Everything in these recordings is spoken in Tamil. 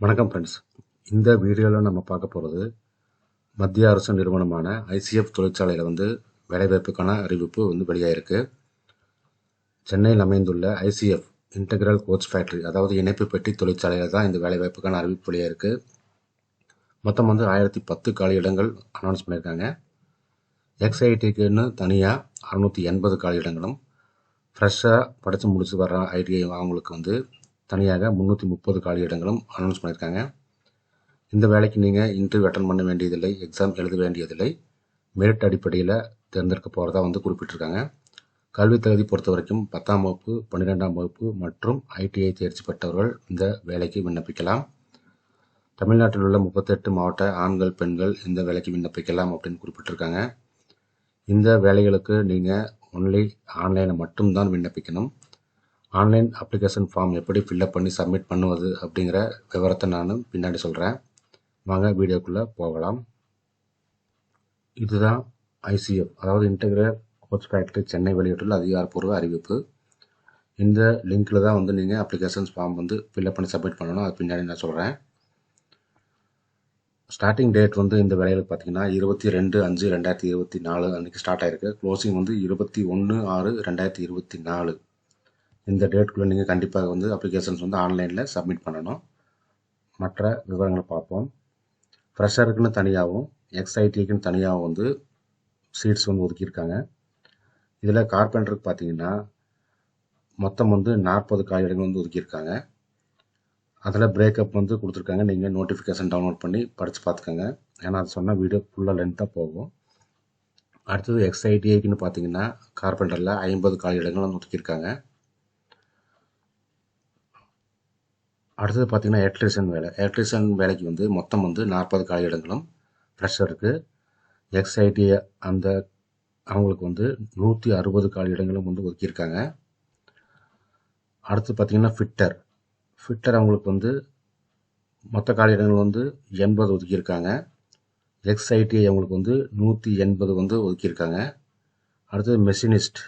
வணக்கம் ஃப்ரெண்ட்ஸ் இந்த வீடியோவில் நம்ம பார்க்க போகிறது மத்திய அரசு நிறுவனமான ஐசிஎஃப் தொழிற்சாலையில் வந்து வேலைவாய்ப்புக்கான அறிவிப்பு வந்து வெளியாயிருக்கு. சென்னையில் அமைந்துள்ள ஐசிஎஃப் இன்டெக்ரல் கோச் ஃபேக்ட்ரி அதாவது இணைப்பு பெட்டி தொழிற்சாலையில் தான் இந்த வேலைவாய்ப்புக்கான அறிவிப்பு வெளியாயிருக்கு. மொத்தம் வந்து ஆயிரத்தி பத்து காலி இடங்கள் அனௌன்ஸ் பண்ணியிருக்காங்க. எக்ஸ்ஐடிக்குன்னு தனியாக அறுநூற்றி எண்பது காலி இடங்களும் ஃப்ரெஷ்ஷாக படித்து முடிச்சு வர ஐடிஐ அவங்களுக்கு வந்து தனியாக முந்நூற்றி முப்பது காலி இடங்களும் அனௌன்ஸ் பண்ணியிருக்காங்க. இந்த வேலைக்கு நீங்கள் இன்டர்வியூ அட்டன் பண்ண வேண்டியதில்லை எக்ஸாம் எழுத வேண்டியதில்லை. மெரிட் அடிப்படையில் தேர்ந்தெடுக்க போகிறதா வந்து குறிப்பிட்டிருக்காங்க. கல்வி தகுதி பொறுத்த வரைக்கும் பத்தாம் வகுப்பு பன்னிரெண்டாம் வகுப்பு மற்றும் ஐடிஐ தேர்ச்சி பெற்றவர்கள் இந்த வேலைக்கு விண்ணப்பிக்கலாம். தமிழ்நாட்டில் உள்ள முப்பத்தெட்டு மாவட்ட ஆண்கள் பெண்கள் இந்த வேலைக்கு விண்ணப்பிக்கலாம் அப்படின்னு குறிப்பிட்டிருக்காங்க. இந்த வேலைகளுக்கு நீங்கள் ஒன்லி ஆன்லைனில் மட்டும்தான் விண்ணப்பிக்கணும். ஆன்லைன் அப்ளிகேஷன் ஃபார்ம் எப்படி ஃபில்லப் பண்ணி சப்மிட் பண்ணுவது அப்படிங்கிற விவரத்தை நான் பின்னாடி சொல்கிறேன் வாங்க வீடியோக்குள்ளே போகலாம். இதுதான் ஐசிஎஃப் அதாவது இன்டெகிரேட் கோச் ஃபேக்ட்ரி சென்னை வெளியிட்டுள்ள அதிகாரப்பூர்வ அறிவிப்பு. இந்த லிங்க்கில் தான் வந்து நீங்கள் அப்ளிகேஷன்ஸ் ஃபார்ம் வந்து ஃபில்லப் பண்ணி சப்மிட் பண்ணணும். அது பின்னாடி நான் சொல்கிறேன் ஸ்டார்டிங் டேட் வந்து இந்த வேலையில் பார்த்தீங்கன்னா இருபத்தி ரெண்டு அஞ்சு ரெண்டாயிரத்தி இருபத்தி நாலு அன்றைக்கி ஸ்டார்ட் ஆயிருக்கு. க்ளோசிங் வந்து இருபத்தி ஒன்று ஆறு ரெண்டாயிரத்தி இருபத்தி நாலு. இந்த டேட்குள்ளே நீங்கள் கண்டிப்பாக வந்து அப்ளிகேஷன்ஸ் வந்து ஆன்லைனில் சப்மிட் பண்ணணும். மற்ற விவரங்களை பார்ப்போம். ஃப்ரெஷருக்குன்னு தனியாகவும் எக்ஸ்ஐடிக்குன்னு தனியாகவும் வந்து சீட்ஸ் வந்து ஒதுக்கியிருக்காங்க. இதில் கார்பெண்டருக்கு பார்த்தீங்கன்னா மொத்தம் வந்து நாற்பது காலிடங்கள் வந்து ஒதுக்கியிருக்காங்க. அதில் பிரேக்கப் வந்து கொடுத்துருக்காங்க. நீங்கள் நோட்டிஃபிகேஷன் டவுன்லோட் பண்ணி படித்து பார்த்துக்கோங்க. ஏன்னா அது சொன்னால் வீடியோ ஃபுல்லாக லென்த்தாக போகும். அடுத்தது எக்ஸ்ஐடிஐக்குன்னு பார்த்தீங்கன்னா கார்பெண்டரில் ஐம்பது காலி இடங்கள் வந்து ஒதுக்கியிருக்காங்க. அடுத்தது பார்த்தீங்கன்னா எலக்ட்ரிஷியன் வேலை. எலக்ட்ரிஷியன் வேலைக்கு வந்து மொத்தம் வந்து நாற்பது காலி இடங்களும் ஃப்ரெஷருக்கு எக்ஸ்ஐடி அந்த அவங்களுக்கு வந்து நூற்றி அறுபது காலி இடங்களும் வந்து ஒதுக்கியிருக்காங்க. அடுத்து பார்த்தீங்கன்னா ஃபிட்டர் ஃபிட்டர் அவங்களுக்கு வந்து மொத்த காலி இடங்கள் வந்து எண்பது ஒதுக்கியிருக்காங்க. எக்ஸ்ஐடி அவங்களுக்கு வந்து நூற்றி எண்பது வந்து ஒதுக்கியிருக்காங்க. அடுத்தது மெஷினிஸ்ட்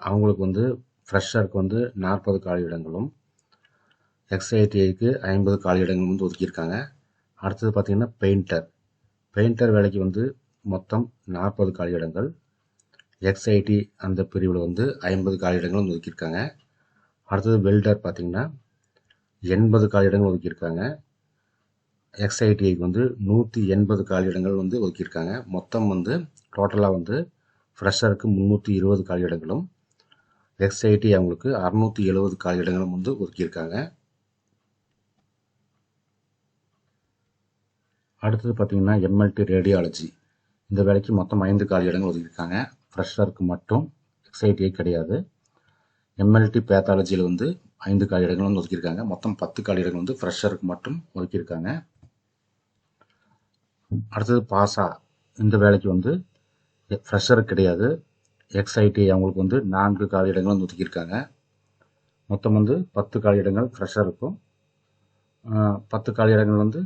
அவங்களுக்கு வந்து ஃப்ரெஷருக்கு வந்து நாற்பது காலி இடங்களும் எக்ஸ்ஐடிஐக்கு ஐம்பது காலி இடங்கள் வந்து ஒதுக்கியிருக்காங்க. அடுத்தது பார்த்திங்கன்னா பெயிண்டர் பெயிண்டர் வேலைக்கு வந்து மொத்தம் நாற்பது காலி இடங்கள் எக்ஸ்ஐடி அந்த பிரிவில் வந்து ஐம்பது காலி இடங்கள் வந்து ஒதுக்கியிருக்காங்க. அடுத்தது வெல்டர் பார்த்திங்கன்னா எண்பது காலி இடங்கள் ஒதுக்கியிருக்காங்க. எக்ஸ்ஐடிஐக்கு வந்து நூற்றி எண்பது காலி இடங்கள் வந்து ஒதுக்கியிருக்காங்க. மொத்தம் வந்து டோட்டலாக வந்து ஃப்ரெஷருக்கு முந்நூற்றி இருபது காலி இடங்களும் எக்ஸ்ஐடி அவங்களுக்கு அறுநூற்றி எழுபது காலி இடங்களும் வந்து ஒதுக்கியிருக்காங்க. அடுத்தது பார்த்திங்கன்னா எம்எல்டி ரேடியாலஜி இந்த வேலைக்கு மொத்தம் ஐந்து காலி இடங்கள் ஒதுக்கியிருக்காங்க. ஃப்ரெஷருக்கு மட்டும் எக்ஸைட்டியே கிடையாது. எம்எல்டி பேத்தாலஜியில் வந்து ஐந்து காலி இடங்கள் வந்து ஒதுக்கியிருக்காங்க. மொத்தம் பத்து காலி இடங்கள் வந்து ஃப்ரெஷருக்கு மட்டும் ஒதுக்கியிருக்காங்க. அடுத்தது பாசா. இந்த வேலைக்கு வந்து ஃப்ரெஷர் கிடையாது. எக்ஸ்ஐடி அவங்களுக்கு வந்து நான்கு காலி இடங்கள் வந்து ஒதுக்கியிருக்காங்க. மொத்தம் வந்து பத்து காலி இடங்கள் ஃப்ரெஷருக்கும் பத்து காலி இடங்கள் வந்து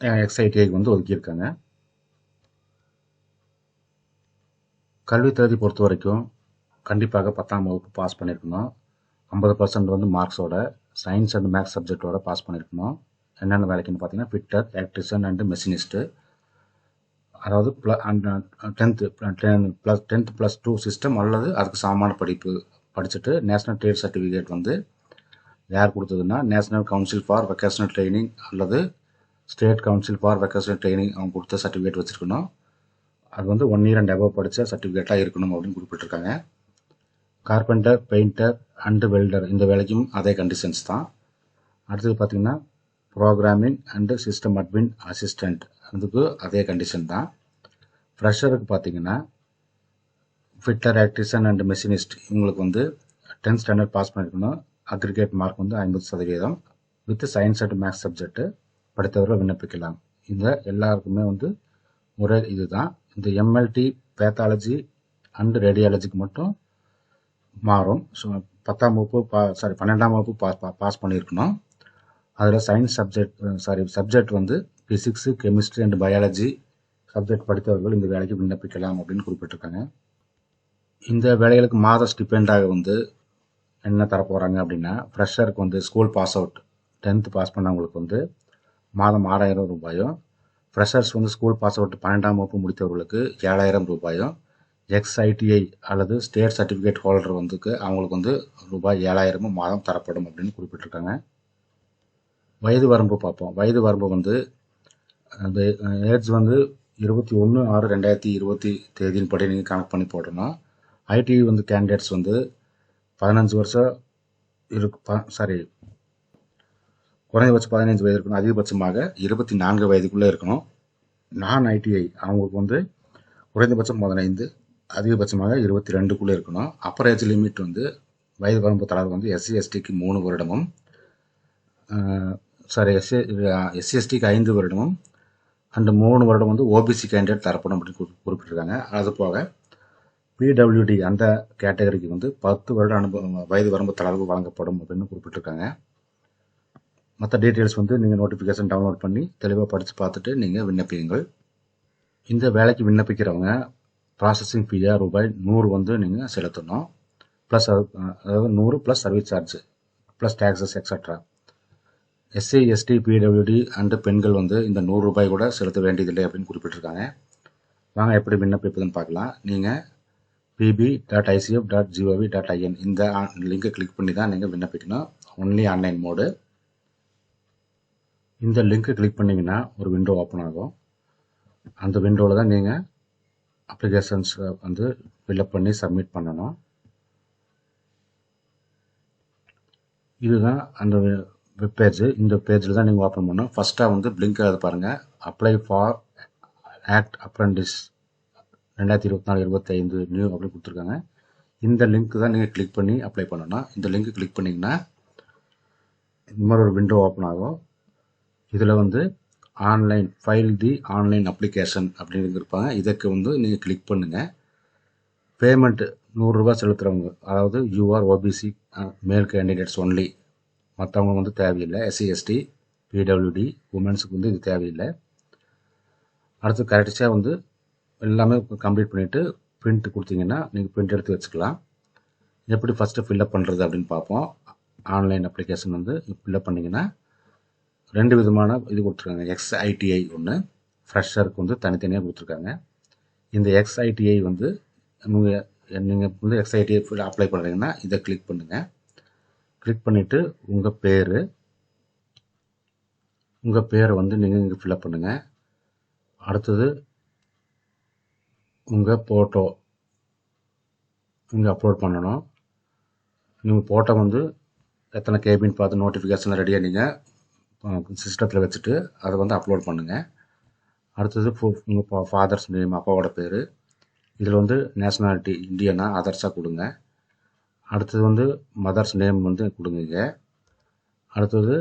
எக்ஸ்ஐடிஐக்கு வந்து ஒதுக்கியிருக்காங்க? கல்வி தகுதி பொறுத்த வரைக்கும் கண்டிப்பாக பத்தாம் வகுப்பு பாஸ் பண்ணியிருக்கணும். ஐம்பது பர்சன்ட் வந்து மார்க்ஸோட சயின்ஸ் அண்ட் மேக்ஸ் சப்ஜெக்டோட பாஸ் பண்ணியிருக்கணும். என்னென்ன வேலைக்குன்னு பார்த்தீங்கன்னா ஃபிட்டர் எலக்ட்ரிஷியன் அண்டு மெஷினிஸ்ட்டு அதாவது ப்ள tenth plus tenth plus two system அல்லது அதுக்கு சமமான படிப்பு படிச்சுட்டு நேஷ்னல் ட்ரேட் சர்டிஃபிகேட் வந்து யார் கொடுத்ததுன்னா national council for vocational training அல்லது state council for vocational training அவங்க கொடுத்த சர்டிஃபிகேட் வச்சுருக்கணும். அது வந்து ஒன் இயர் அண்ட் அபவ் படித்த சர்டிஃபிகேட்டாக இருக்கணும் அப்படின்னு குறிப்பிட்டிருக்காங்க. கார்பெண்டர் பெயிண்டர் அண்டு வெல்டர் இந்த வேலைக்கும் அதே கண்டிஷன்ஸ் தான். அடுத்தது பார்த்திங்கன்னா programming and system admin assistant அதுக்கு அதே கண்டிஷன் தான். ஃப்ரெஷருக்கு பார்த்தீங்கன்னா ஃபிட்டர் எலக்ட்ரிஷியன் அண்ட் மெஷினிஸ்ட் இவங்களுக்கு வந்து டென்த் ஸ்டாண்டர்ட் பாஸ் பண்ணியிருக்கணும் அக்ரிகேட் மார்க் வந்து ஐம்பது சதவீதம். With science and maths subject படித்தவர்கள் விண்ணப்பிக்கலாம். இந்த எல்லாருக்குமே வந்து முறை இதுதான். இந்த எம்எல்டி பேத்தாலஜி அண்டு ரேடியாலஜிக்கு மட்டும் மாறும். ஸோ பத்தாம் வகுப்பு பா சாரி பன்னெண்டாம் வகுப்பு பாஸ் பாஸ் பண்ணியிருக்கணும். அதில் சயின்ஸ் சப்ஜெக்ட் சாரி சப்ஜெக்ட் வந்து physics chemistry and biology subject படித்தவர்கள் இந்த வேலைக்கு விண்ணப்பிக்கலாம் அப்படின்னு குறிப்பிட்டிருக்காங்க. இந்த வேலைகளுக்கு மாத ஸ்டிபெண்டாக வந்து என்ன தரப்போகிறாங்க அப்படின்னா ஃப்ரெஷருக்கு வந்து school pass out tenth pass பண்ணவங்களுக்கு வந்து மாதம் ஆறாயிரம் ரூபாயும் ஃப்ரெஷர்ஸ் வந்து ஸ்கூல் பாஸ் அவுட் பன்னெண்டாம் வகுப்பு முடித்தவர்களுக்கு ஏழாயிரம் ரூபாயும் எக்ஸ்ஐடிஐ அல்லது ஸ்டேட் சர்டிஃபிகேட் ஹோல்டர் வந்துக்கு அவங்களுக்கு வந்து ரூபாய் ஏழாயிரமும் மாதம் தரப்படும் அப்படின்னு குறிப்பிட்டிருக்காங்க. வயது வரம்பு பார்ப்போம். வயது வரம்பு வந்து அந்த ஏஜ் வந்து இருபத்தி ஒன்று ஆறு ரெண்டாயிரத்தி இருபத்தி தேதியின் படி நீங்கள் கணக்கு பண்ணி போட்டோம்னா ஐடிஐ வந்து கேண்டிடேட்ஸ் வந்து பதினஞ்சு வருஷம் இருக்கு சாரி குறைந்தபட்சம் பதினைஞ்சு வயது இருக்கணும். அதிகபட்சமாக இருபத்தி நான்கு வயதுக்குள்ளே இருக்கணும். நான் ஐடிஐ அவங்களுக்கு வந்து குறைந்தபட்சம் பதினைந்து அதிகபட்சமாக இருபத்தி ரெண்டுக்குள்ளே இருக்கணும். அப்பர் ஏஜ் லிமிட் வந்து வயது வரம்பு தளர்வு வந்து எஸ்சி எஸ்டிக்கு மூணு வருடமும் சாரி எஸ்சி எஸ்சி எஸ்டிக்கு ஐந்து வருடமும் அண்டு மூணு வருடம் வந்து ஓபிசி கேண்டிடேட் தரப்படும் அப்படின்னு குறிப்பிட்டிருக்காங்க. அது போக பிடபிள்யூடி அந்த கேட்டகரிக்கு வந்து பத்து வருட அனுபவம் வயது வரம்பு தளர்வு வழங்கப்படும் அப்படின்னு குறிப்பிட்டிருக்காங்க. மற்ற டீட்டெயில்ஸ் வந்து நீங்கள் நோட்டிஃபிகேஷன் டவுன்லோட் பண்ணி தெளிவாக படித்து பார்த்துட்டு நீங்கள் விண்ணப்பியுங்கள். இந்த வேலைக்கு விண்ணப்பிக்கிறவங்க ப்ராசஸிங் ஃபீயாக ரூபாய் நூறு வந்து நீங்கள் செலுத்தணும். ப்ளஸ் அதாவது நூறு plus service charge plus taxes extra SC ST PWD and பெண்கள் வந்து இந்த நூறு ரூபாய் கூட செலுத்த வேண்டியதில்லை அப்படின்னு குறிப்பிட்டிருக்காங்க. வாங்க எப்படி விண்ணப்பிப்பதுன்னு பார்க்கலாம். நீங்கள் PB dot ICF dot GOV dot IN இந்த லிங்கை கிளிக் பண்ணி தான் நீங்கள் விண்ணப்பிக்கணும். ஒன்லி ஆன்லைன் மோடு இந்த லிங்க்கை கிளிக் பண்ணிங்கன்னா ஒரு விண்டோ ஓப்பன் ஆகும். அந்த விண்டோவில் தான் நீங்கள் அப்ளிகேஷன்ஸ் வந்து ஃபில்அப் பண்ணி சப்மிட் பண்ணணும். இதுதான் அந்த வெப் பேஜ் இந்த பேஜில் தான் நீங்கள் ஓப்பன் பண்ணணும். ஃபஸ்ட்டாக வந்து பிளிங்க் அதை பாருங்கள் அப்ளை ஃபார் ஆக்ட் அப்ரண்டிஸ் ரெண்டாயிரத்தி இருபத்தி நாலு இருபத்தைந்து நியூ அப்படின்னு கொடுத்துருக்காங்க. இந்த லிங்க் தான் நீங்கள் கிளிக் பண்ணி அப்ளை பண்ணணும். இந்த லிங்க் கிளிக் பண்ணிங்கன்னா இந்த மாதிரி ஒரு விண்டோ ஓப்பன் ஆகும். இதில் வந்து online file the online application அப்படின்னு இருப்பாங்க. இதற்கு வந்து நீங்கள் கிளிக் பண்ணுங்கள் பேமெண்ட்டு நூறுரூவா செலுத்துகிறவங்க அதாவது UR OBC male candidates only மற்றவங்க வந்து தேவையில்லை. எஸ்சி எஸ்டி பிடபிள்யூடி உமன்ஸுக்கு வந்து இது தேவையில்லை. அடுத்து கரெக்டாக வந்து எல்லாமே கம்ப்ளீட் பண்ணிவிட்டு பிரிண்ட் கொடுத்தீங்கன்னா நீங்கள் பிரிண்ட் எடுத்து வச்சுக்கலாம். எப்படி ஃபஸ்ட்டு ஃபில்லப் பண்ணுறது அப்படின்னு பார்ப்போம். ஆன்லைன் அப்ளிகேஷன் வந்து ஃபில்லப் பண்ணிங்கன்னா ரெண்டு விதமான இது கொடுத்துருக்காங்க. எக்ஸ்ஐடிஐ ஒன்று ஃப்ரெஷருக்கு வந்து தனித்தனியாக கொடுத்துருக்காங்க. இந்த எக்ஸ்ஐடிஐ வந்து நீங்கள் நீங்கள் வந்து எக்ஸ்ஐடிஐ அப்ளை பண்ணுறீங்கன்னா இதை கிளிக் பண்ணுங்கள் கிளிக் பண்ணிவிட்டு உங்கள் பேர் உங்கள் பேரை வந்து நீங்கள் இங்கே ஃபில்அப் பண்ணுங்கள் அடுத்தது உங்கள் ஃபோட்டோ இங்கே அப்லோட் பண்ணணும். நீங்கள் ஃபோட்டோ வந்து எத்தனை கேபின் பார்த்து நோட்டிஃபிகேஷன் ரெடியாக நீங்கள் சிஸ்டத்தில் வச்சுட்டு அதை வந்து அப்லோட் பண்ணுங்கள் அடுத்தது உங்கள் ஃபாதர்ஸ் நேம் அப்பாவோட பேர். இதில் வந்து நேஷ்னாலிட்டி இந்தியனா அதர்ஸாக கொடுங்க. அடுத்தது வந்து மதர்ஸ் நேம் வந்து கொடுங்க அடுத்தது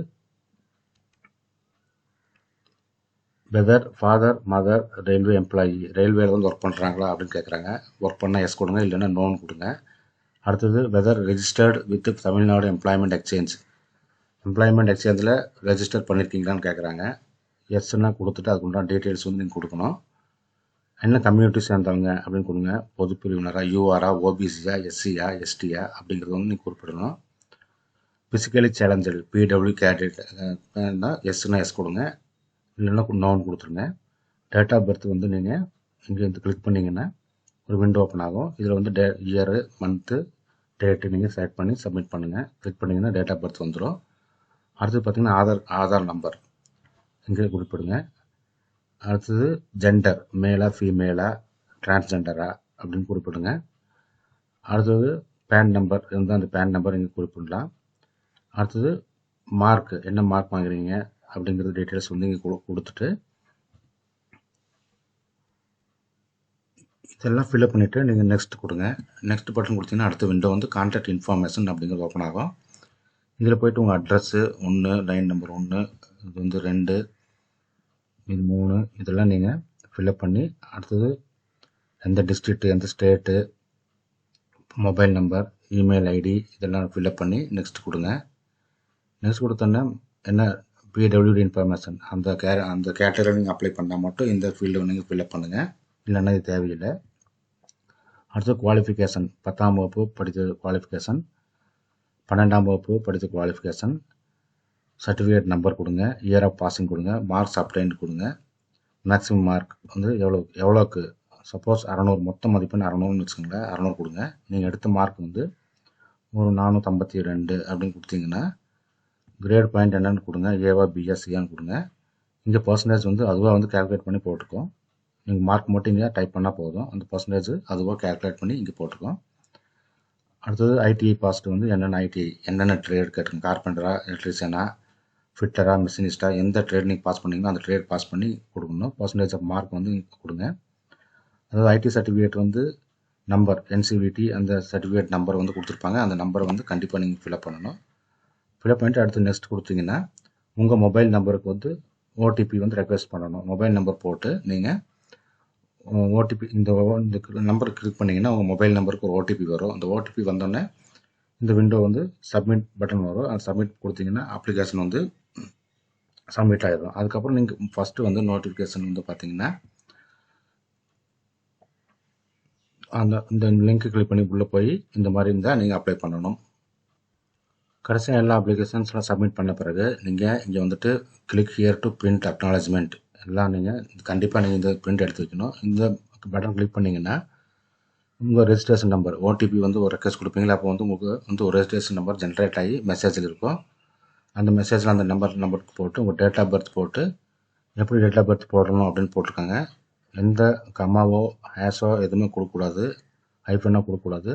whether father mother railway employee ரயில்வேல வந்து ஒர்க் பண்ணுறாங்களா அப்படின்னு கேட்குறாங்க ஒர்க் பண்ணால் எஸ் கொடுங்க இல்லைன்னா நோன் கொடுங்க. அடுத்தது whether registered with Tamil Nadu employment exchange employment எக்ஸ்சேஞ்சில் ரெஜிஸ்டர் பண்ணியிருக்கீங்களான்னு கேட்குறாங்க எஸ்ன்னா கொடுத்துட்டு அதுக்குண்டான டீட்டெயில்ஸ் வந்து நீங்கள் கொடுக்கணும். என்ன கம்யூனிட்டி சேர்ந்தவங்க அப்படின்னு கொடுங்க. பொது பிரிவினராக யூஆரா ஓபிசியா எஸ்சியா எஸ்டியா அப்படிங்கிறது வந்து நீங்கள் குறிப்பிடணும். ஃபிசிக்கலி சேலஞ்சல் பிடபிள்யூ கேண்டிடேட் எஸ்னா எஸ் கொடுங்க. இல்லைன்னா நோன் கொடுத்துருங்க. டேட் ஆஃப் பர்த் வந்து நீங்கள் இங்கே வந்து கிளிக் பண்ணிங்கன்னா ஒரு விண்டோ ஓப்பன் ஆகும். இதில் வந்து டே இயரு மந்த்து டேட்டு நீங்கள் செலக்ட் பண்ணி சப்மிட் பண்ணுங்கள் கிளிக் பண்ணிங்கன்னா டேட் ஆஃப் பர்த் வந்துடும் அடுத்தது பார்த்தீங்கன்னா ஆதார் ஆதார் நம்பர் இங்கே குறிப்பிடுங்க. அடுத்தது ஜெண்டர் மேலா ஃபீமேலா டிரான்ஸ்ஜெண்டரா அப்படின்னு குறிப்பிடுங்க. அடுத்தது பேன் நம்பர் இருந்தால் அந்த பேன் நம்பர் இங்கே குறிப்பிடலாம். அடுத்தது மார்க் என்ன மார்க் வாங்குறீங்க அப்படிங்கிறது டீட்டெயில்ஸ் வந்து இங்கே கொடுத்துட்டு இதெல்லாம் ஃபில்அப் பண்ணிவிட்டு நீங்கள் நெக்ஸ்ட் கொடுங்க. நெக்ஸ்ட் பட்டன் கொடுத்தீங்கன்னா அடுத்த விண்டோ வந்து கான்டாக்ட் இன்ஃபர்மேஷன் அப்படிங்கிறது ஓப்பன் ஆகும். இதில் போயிட்டு உங்கள் அட்ரஸ்ஸு ஒன்று லைன் நம்பர் ஒன்று இது வந்து ரெண்டு இது மூணு இதெல்லாம் நீங்கள் ஃபில்அப் பண்ணி அடுத்தது எந்த டிஸ்ட்ரிக்ட்டு எந்த state mobile number email ID இதெல்லாம் ஃபில்அப் பண்ணி நெக்ஸ்ட் கொடுங்க. நெக்ஸ்ட் கொடுத்தோன்னே என்ன? பிடபிள்யூடி இன்ஃபர்மேஷன் அந்த கே அந்த கேட்டகரி நீங்கள் அப்ளை பண்ணால் மட்டும் இந்த ஃபீல்டு நீங்கள் ஃபில்அப் பண்ணுங்கள் இல்லைன்னா இது தேவையில்லை. அடுத்து குவாலிஃபிகேஷன் பத்தாம் வகுப்பு படித்த குவாலிஃபிகேஷன் பன்னெண்டாம் வகுப்பு படித்த குவாலிஃபிகேஷன் சர்டிஃபிகேட் நம்பர் கொடுங்க. இயர் ஆஃப் பாசிங் கொடுங்க. மார்க்ஸ் அப்டைன்ட் கொடுங்க. மேக்ஸிமம் மார்க் வந்து எவ்வளோ எவ்வளோக்கு சப்போஸ் அறநூறு மொத்த மதிப்பெண் அறநூறுன்னு வச்சுக்கோங்களேன். அறநூறு கொடுங்க. நீங்கள் எடுத்த மார்க் வந்து ஒரு நானூற்றம்பத்தி ரெண்டு அப்படின்னு கொடுத்தீங்கன்னா கிரேட் பாயிண்ட் என்னென்னு கொடுங்க. ஏவா பிஎஸ்சியான்னு கொடுங்க. இங்கே பர்சன்டேஜ் வந்து அதுவாக வந்து கேல்குலேட் பண்ணி போட்டுருக்கோம். நீங்கள் மார்க் மட்டும் இங்கே டைப் பண்ணால் போதும். அந்த பர்சன்டேஜ் அதுவாக கேல்குலேட் பண்ணி இங்கே போட்டிருக்கோம். அடுத்தது ஐடிஐ பாஸ்ட் வந்து என்னென்ன ஐடிஐ என்னென்ன ட்ரேட் கேட்டுங்க கார்பெண்டரா எலக்ட்ரிஷியனா ஃபிட்டரா மிஷினிஸ்டா எந்த ட்ரேட் நீங்கள் பாஸ் பண்ணீங்களோ அந்த ட்ரேட் பாஸ் பண்ணி கொடுக்கணும். பர்சன்டேஜ் ஆஃப் மார்க் வந்து கொடுங்க. அதாவது ஐடி சர்டிஃபிகேட் வந்து நம்பர் என்சிவிடி அந்த சர்டிஃபிகேட் நம்பர் வந்து கொடுத்துருப்பாங்க. அந்த நம்பரை வந்து கண்டிப்பாக நீங்கள் ஃபில்அப் பண்ணணும். ஃபில்அப் பண்ணிட்டு அடுத்து நெக்ஸ்ட் கொடுத்தீங்கன்னா உங்கள் மொபைல் நம்பருக்கு வந்து ஓடிபி வந்து ரெக்வெஸ்ட் பண்ணணும். மொபைல் நம்பர் போட்டு நீங்கள் ஓடிபி இந்த இந்த நம்பர் கிளிக் பண்ணிங்கன்னா உங்கள் மொபைல் நம்பருக்கு ஒரு ஓடிபி வரும். அந்த ஓடிபி வந்தோடனே இந்த விண்டோ வந்து சப்மிட் பட்டன் வரும். அது சப்மிட் கொடுத்தீங்கன்னா அப்ளிகேஷன் வந்து சப்மிட் ஆகிடும் அதுக்கப்புறம் நீங்கள் ஃபஸ்ட்டு வந்து நோட்டிஃபிகேஷன் வந்து பார்த்தீங்கன்னா அந்த இந்த லிங்க்கு கிளிக் பண்ணி உள்ளே போய் இந்த மாதிரி இருந்தால் நீங்கள் அப்ளை பண்ணணும். கடைசியாக எல்லா அப்ளிகேஷன்ஸ்லாம் சப்மிட் பண்ண பிறகு நீங்கள் இங்கே வந்துட்டு click here to print acknowledgement எல்லாம் நீங்கள் கண்டிப்பாக நீங்கள் இந்த பிரிண்ட் எடுத்து வைக்கணும். இந்த பட்டன் கிளிக் பண்ணிங்கன்னா உங்கள் ரெஜிஸ்ட்ரேஷன் நம்பர் ஓடிபி வந்து ஒரு ரெக்வஸ்ட் கொடுப்பீங்களா? அப்போ வந்து உங்களுக்கு வந்து ஒரு ரெஜிஸ்ட்ரேஷன் நம்பர் ஜென்ரேட் ஆகி மெசேஜில் இருக்கும். அந்த மெசேஜில் அந்த நம்பர் நம்பருக்கு போட்டு உங்கள் டேட் ஆஃப் பர்த் போட்டு எப்படி டேட் ஆஃப் பர்த் போடணும் அப்படின்னு போட்டிருக்காங்க. எந்த கம்மாவோ ஹேஸோ எதுவுமே கொடுக்கக்கூடாது. ஐஃபனோ கொடுக்கக்கூடாது.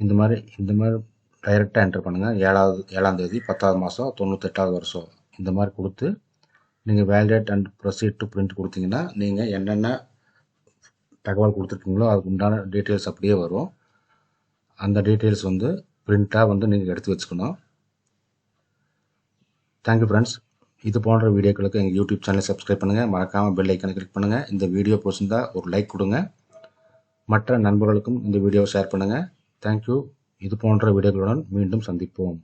இந்த மாதிரி இந்த மாதிரி டைரெக்டாக என்டர் பண்ணுங்கள் ஏழாவது ஏழாம் தேதி பத்தாவது மாதம் தொண்ணூத்தெட்டாவது வருஷம். இந்த மாதிரி கொடுத்து நீங்கள் validate and proceed to print கொடுத்தீங்கன்னா நீங்கள் என்னென்ன தகவல் கொடுத்துருக்கீங்களோ அதுக்கு உண்டான டீட்டெயில்ஸ் அப்படியே வரும். அந்த டீட்டெயில்ஸ் வந்து பிரிண்ட்டாக வந்து நீங்கள் எடுத்து வச்சுக்கணும். தேங்க்யூ ஃப்ரெண்ட்ஸ் இது போன்ற வீடியோக்களுக்கு எங்கள் யூடியூப் சேனலை சப்ஸ்கிரைப் பண்ணுங்கள் மறக்காமல் பெல் ஐக்கனை கிளிக் பண்ணுங்கள் இந்த வீடியோ பிடிச்சிருந்தால் ஒரு லைக் கொடுங்க. மற்ற நண்பர்களுக்கும் இந்த வீடியோவை ஷேர் பண்ணுங்கள் தேங்க்யூ இது போன்ற வீடியோக்களுடன் மீண்டும் சந்திப்போம்.